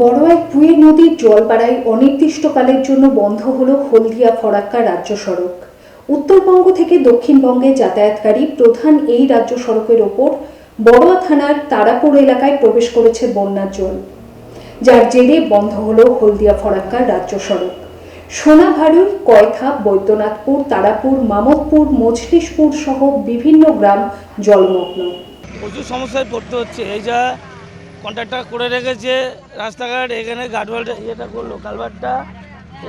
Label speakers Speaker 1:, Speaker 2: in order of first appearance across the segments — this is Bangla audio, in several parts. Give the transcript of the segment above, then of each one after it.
Speaker 1: বড় এক পুয়ে নদীর জল বাড়ায় অনির্দিষ্টকালের জন্য বন্ধ হলো হলদিয়া ফরাক্কা রাজ্য সড়ক। উত্তরবঙ্গ থেকে দক্ষিণবঙ্গে যাতায়াতকারী প্রধান এই রাজ্য সড়কের ওপর বড়ুয়া থানার তারাপুর এলাকায় প্রবেশ করেছে বন্যার জল। যার জেরে বন্ধ হলো হলদিয়া ফরাক্কা রাজ্য সড়ক। সোনাভারুই, কয়থা, বৈদ্যনাথপুর, তারাপুর মামদপুর মজলিশপুর সহ বিভিন্ন গ্রাম জলমগ্ন।
Speaker 2: প্রচুর সমস্যায় পড়তে হচ্ছে। এই যা কন্ট্রাক্টর করে রেখেছে, রাস্তাঘাট, এখানে গাডওয়ালটা ইয়েটা করল কালভারটা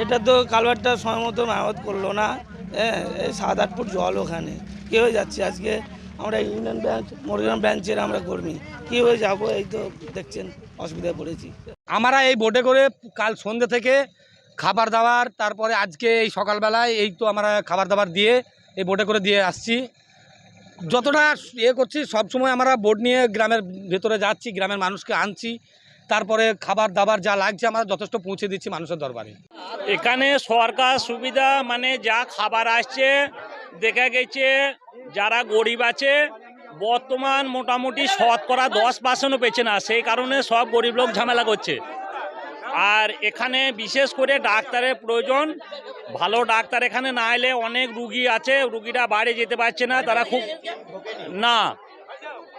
Speaker 2: এটা তো কালভারটা সময় মতো মেরামত করল না হ্যাঁ এই সাত আট ফুট জল ওখানে। কী হয়ে যাচ্ছে আজকে? আমরা ইউনিয়ন ব্যাংক, মরিগ্রাম ব্রাঞ্চের আমরা কর্মী। কী হয়ে যাব? এই তো দেখছেন, অসুবিধায় পড়েছি।
Speaker 3: আমরা এই বোটে করে কাল সন্ধ্যে থেকে খাবার দাবার, তারপরে আজকে এই সকালবেলায় এই তো আমরা খাবার দাবার দিয়ে এই বোটে করে দিয়ে আসছি। যতটা ইয়ে করছি, সব সময় আমরা বোট নিয়ে গ্রামের ভেতরে যাচ্ছি, গ্রামের মানুষকে আনছি। তারপরে খাবার দাবার যা লাগছে আমরা যথেষ্ট পৌঁছে দিচ্ছি মানুষের দরবারে।
Speaker 4: এখানে সরকার সুবিধা মানে যা খাবার আসছে, দেখা গেছে যারা গরিব আছে, বর্তমান মোটামুটি শতকরা দশ পার্সেন্টও পেছে না, সেই কারণে সব গরিব লোক ঝামেলা করছে। আর এখানে বিশেষ করে ডাক্তারের প্রয়োজন ভালো ডাক্তার এখানে না এলে অনেক রুগী আছে, রুগীরা বাইরে যেতে পারছে না, তারা খুব না।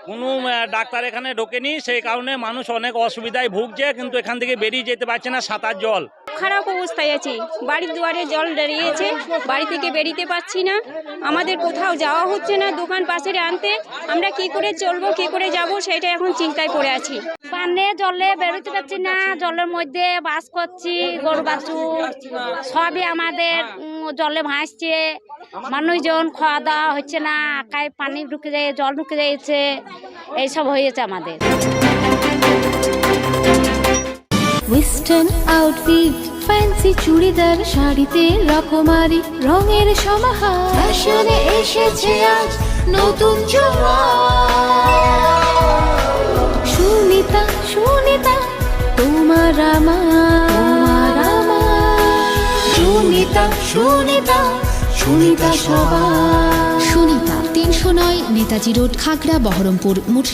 Speaker 4: কোনো ডাক্তার এখানে ঢোকেনি, সেই কারণে মানুষ অনেক অসুবিধায় ভুগছে, কিন্তু এখান থেকে বেরিয়ে যেতে পারছে না সাঁতার জল।
Speaker 5: খারাপ অবস্থায় আছি। বাড়ির দুয়ারে জল দাঁড়িয়েছে, বাড়ি থেকে বেরিতে পারছি না। আমাদের কোথাও যাওয়া হচ্ছে না দোকান পাশে আনতে। আমরা কি করে চলবো, কি করে যাব, সেটা এখন চিন্তায় পড়ে আছি।
Speaker 6: পানে জলে বেরোতে পারছি না জলের মধ্যে বাস করছি গরু বাছুর সবই আমাদের উম, জলে ভাসছে। মানুষজন খাওয়া দাওয়া হচ্ছে না আকায় পানি ঢুকে যায় জল ঢুকে যাচ্ছে এইসব হয়েছে আমাদের।
Speaker 7: ওয়েস্টার্ন আউটফিট ফ্যান্সি চুড়িদার শাড়িতে রকমারি রঙের সমাহার। ফ্যাশনে এসেছে আজ নতুন সুনিতা তোমার আমার সুনিতা সুনিতা সুনিতা সবার
Speaker 8: সুনিতা তিনশো নয় নেতাজি রোড খাগড়া বহরমপুর মুঠি